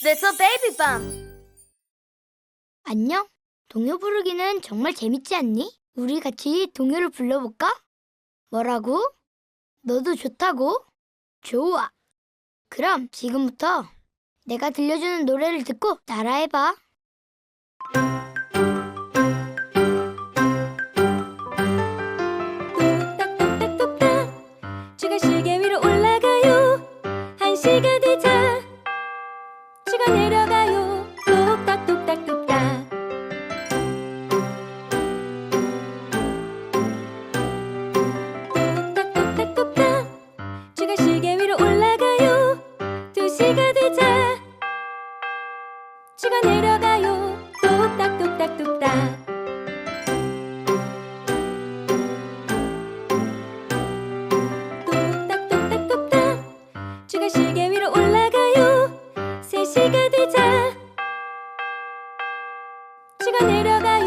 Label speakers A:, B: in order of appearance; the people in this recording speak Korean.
A: Little Baby Bump.
B: 안녕. 동요 부르기는 정말 재밌지 않니? 우리 같이 동요를 불러볼까? 뭐라고? 너도 좋다고? 좋아. 그럼 지금부터 내가 들려주는 노래를 듣고 따라해봐.
C: 시가 되자 지가 내려가요. 똑딱똑딱똑딱. 시가 되자. 지가 내려가